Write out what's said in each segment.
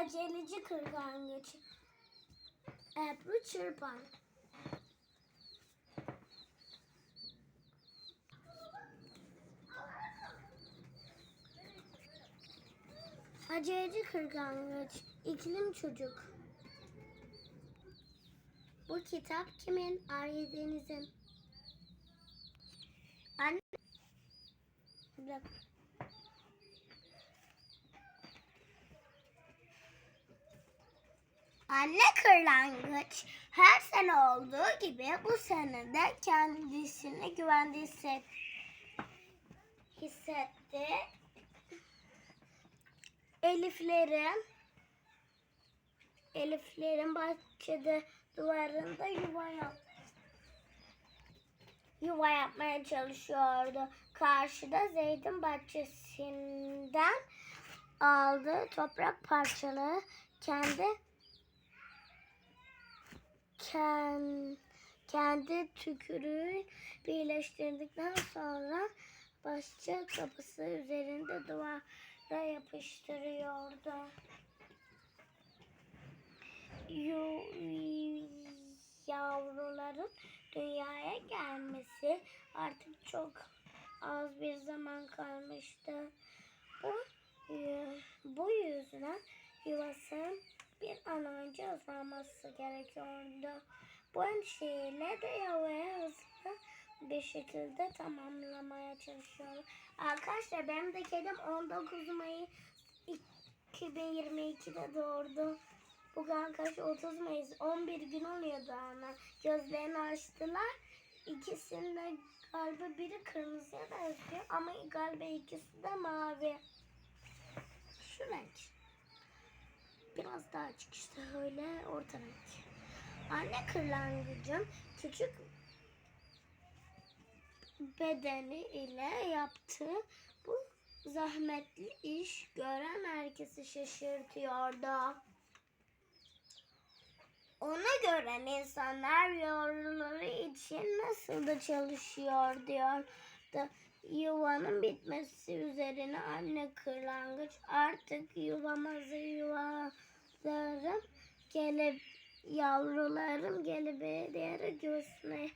Aceleci kırlangıç. Ebru çırpan. Aceleci kırlangıç. İklim çocuk. Bu kitap kimin? Arya Deniz'in. Anne. Bir. Anne kırlangıç her sene olduğu gibi bu sene de kendisini güvende hisset, hissetti. Eliflerin Eliflerin bahçede duvarında yuva yaptı. Yuva yapmaya çalışıyordu. Karşıda zeytin bahçesinden aldığı toprak parçaları kendi kendi, kendi tükürüğü birleştirdikten sonra bahçe kapısı üzerinde duvara yapıştırıyordu. Yavruların dünyaya gelmesi artık çok az bir zaman kalmıştı. Bu, bu yüzden yuvasının bir an önce ıslanması gerekiyordu. Bu endişeyle de yuvayı hızlı bir şekilde tamamlamaya çalışıyorum. Arkadaşlar benim de kedim 19 Mayıs 2022'de doğurdu. Bugün kaç 30 Mayıs 11 gün oluyordu ana. Gözlerini açtılar. İkisinde galiba biri kırmızıya benziyor ama galiba ikisi de mavi. Şu renk. Biraz daha açık işte öyle orta renk. Anne kırlangıcın küçük bedeni ile yaptığı bu zahmetli iş gören herkesi şaşırtıyordu. Ona göre insanlar yavruları için nasıl da çalışıyor diyordu. Yuvanın bitmesi üzerine anne kırlangıç artık yuvamızı yuvalarım gelip yavrularım gelip yere göğsüne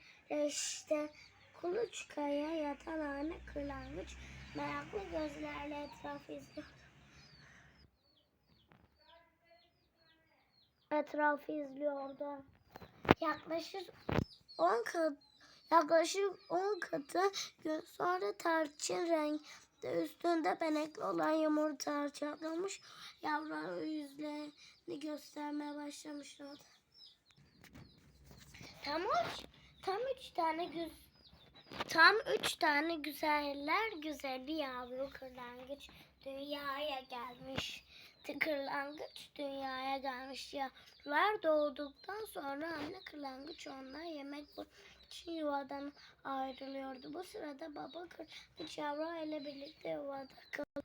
kuluçkaya yatan anne kırlangıç meraklı gözlerle etrafı izliyor. etrafı izliyordu. Yaklaşık 10 kat yaklaşık 10 katı sonra tarçın renkte üstünde benekli olan yumurta çatlamış yavrular yüzlerini göstermeye başlamışlardı. Tam üç, tam üç tane güz Tam üç tane güzeller güzeli yavru kırlangıç dünyaya gelmiş. Kırlangıç dünyaya gelmiş yavrular doğduktan sonra anne kırlangıç onlara yemek bulmak için yuvadan ayrılıyordu. Bu sırada baba kırlangıç yavru ile birlikte yuvada kalıyor.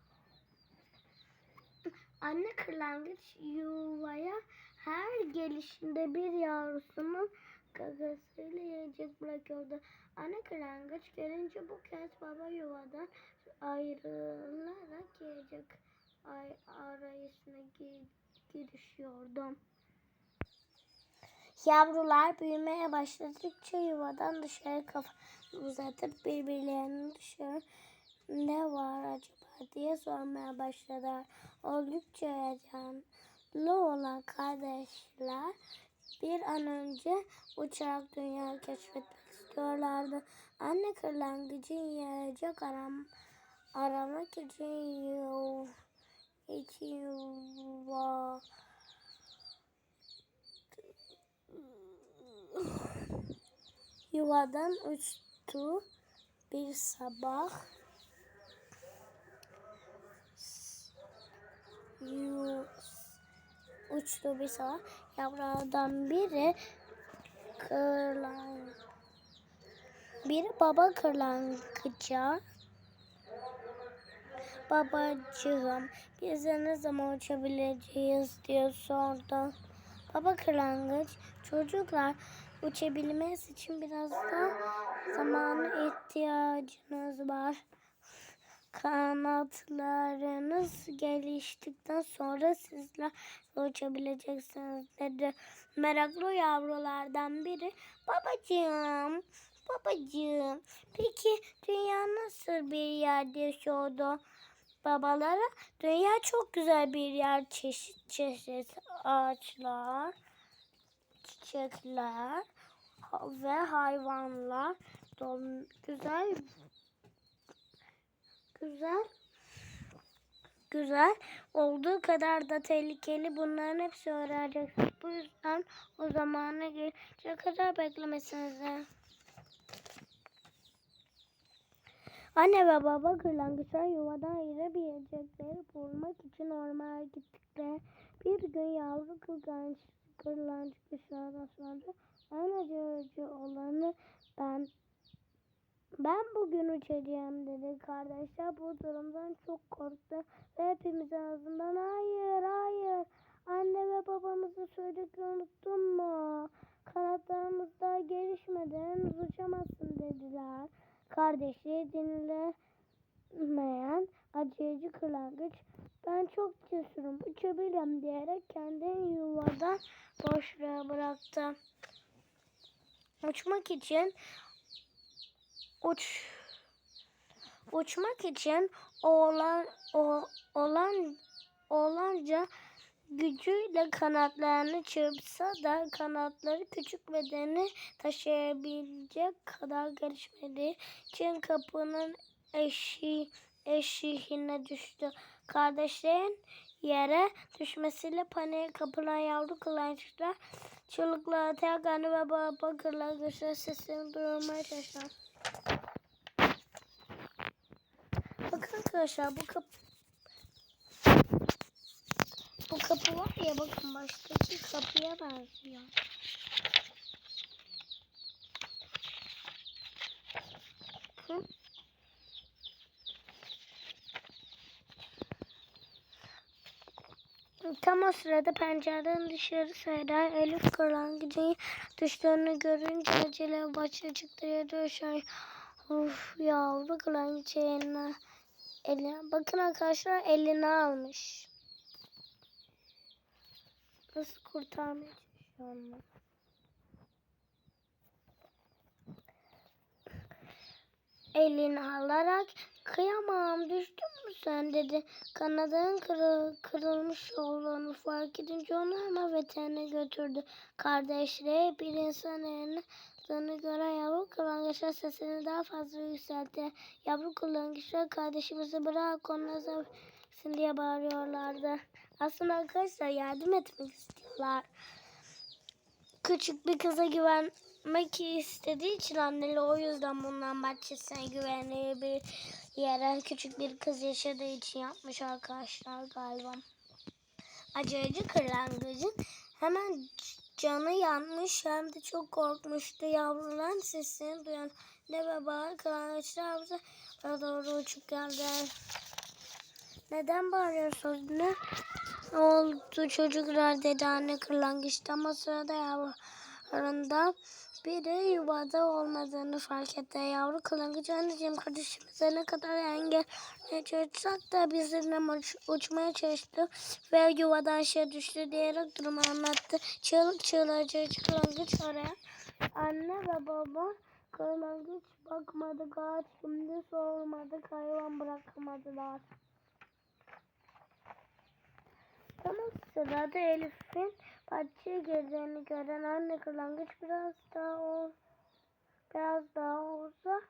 Anne kırlangıç yuvaya her gelişinde bir yavrusunun gagasıyla yiyecek bırakıyordu. Anne kırlangıç gelince bu kez baba yuvadan ayrılarak yiyecek ay arayışına gi- girişiyordu. Yavrular büyümeye başladıkça yuvadan dışarı kafa uzatıp birbirlerine dışarı ne var acaba diye sormaya başladılar. Oldukça heyecanlı olan kardeşler bir an önce uçarak dünyayı keşfetmek istiyorlardı. Anne kırlangıcın yiyecek aram, aramak için yuv, yuva yuvadan uçtu bir sabah. Uçtu bir sabah. Yavrulardan biri kırlang biri baba kırlangıca babacığım biz de ne zaman uçabileceğiz diye sordu. Baba kırlangıç çocuklar uçabilmeniz için biraz da zamana ihtiyacınız var. kanatlarınız geliştikten sonra sizler uçabileceksiniz dedi. Meraklı yavrulardan biri babacığım, babacığım peki dünya nasıl bir yerde yaşıyordu? Babalara. Dünya çok güzel bir yer. Çeşit çeşit ağaçlar, çiçekler ve hayvanlar. Dolu güzel güzel güzel. Olduğu kadar da tehlikeli. Bunların hepsi öğreneceksiniz. Bu yüzden o zamana gelecek kadar beklemesiniz. Anne ve baba kırlangıçlar yuvadan ayırabilecekleri bulmak için ormana gittikler. Bir gün yavru kırlangıç, kırlangıçlar rastlandı. En acı olanı ben ben bugün uçacağım dedi kardeşler. Bu durumdan çok korktu ve hepimiz ağzından hayır hayır anne ve babamızı söylediklerini unuttun mu? Kanatlarımız daha gelişmedi henüz uçamazsın dediler. Kardeşi dinlemeyen acıyıcı kırlangıç ben çok cesurum uçabilirim diyerek kendini yuvadan boşluğa bıraktı. Uçmak için uç uçmak için oğlan o, olan olanca gücüyle kanatlarını çırpsa da kanatları küçük bedeni taşıyabilecek kadar gelişmediği için kapının eşi eşiğine düştü. Kardeşlerin yere düşmesiyle paniğe kapılan yavru kılançlar çığlıkla atarak anne ve baba kırlangıçlar sesini duyurmaya çalıştılar. Bakın arkadaşlar bu kapı bu kapı var ya bakın baştaki kapıya benziyor. Hı? Tam o sırada pencereden dışarı seyreden Elif kırlangıcın düştüğünü görünce acele başa çıktı ya aşağı. Of yavru kırlangıç eline, eline. Bakın arkadaşlar eline almış. Nasıl kurtarmaya çalışıyor onu? Elini alarak kıyamam düştün mü sen dedi. Kanadının kırıl, kırılmış olduğunu fark edince onu hemen veterine götürdü. Kardeşleri bir insan elini aldığını gören yavru kırlangıçlar sesini daha fazla yükseltti. Yavru kırlangıçlar kardeşimizi bırak onu sevsin diye bağırıyorlardı. Aslında arkadaşlar yardım etmek istiyorlar. Küçük bir kıza güvenmek istediği için anneli o yüzden bundan bahçesine güvenliği bir yere küçük bir kız yaşadığı için yapmış arkadaşlar galiba. Acıcı kırlangıcın hemen canı yanmış hem de çok korkmuştu. Yavruların sesini duyan ne ve bağır kırlangıçlar bize doğru uçup geldiler. Neden bağırıyorsunuz ne? Oldu çocuklar dedi anne kırlangıçta ama sırada yavrularında biri yuvada olmadığını fark etti. Yavru kırlangıç anneciğim kardeşimize ne kadar engel çalışsak da bizimle uç, uçmaya çalıştı ve yuvadan aşağı düştü diyerek durumu anlattı. Çığlık çığlıcı kırlangıç oraya. Anne ve baba kırlangıç bakmadı ağaç şimdi sormadı hayvan bırakamadılar. Tam o sırada Elif'in bahçeye girdiğini gören anne kırlangıç biraz daha ol, biraz daha olsa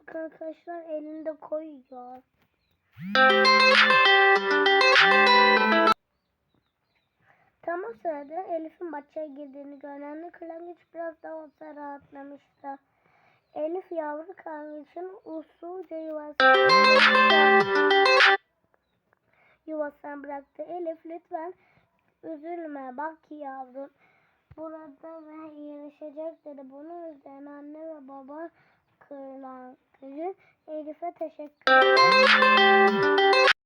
Bak arkadaşlar elinde koyuyor. Tam o sırada Elif'in bahçeye girdiğini gören anne kırlangıç biraz daha olsa rahatlamıştı. Elif yavru kırlangıçın usulca yuvasına yuvasına bıraktı. Elif lütfen üzülme bak yavrum. Burada ve iyileşecek dedi. Bunun üzerine anne ve baba kırlangıcı Elif'e teşekkür ederim.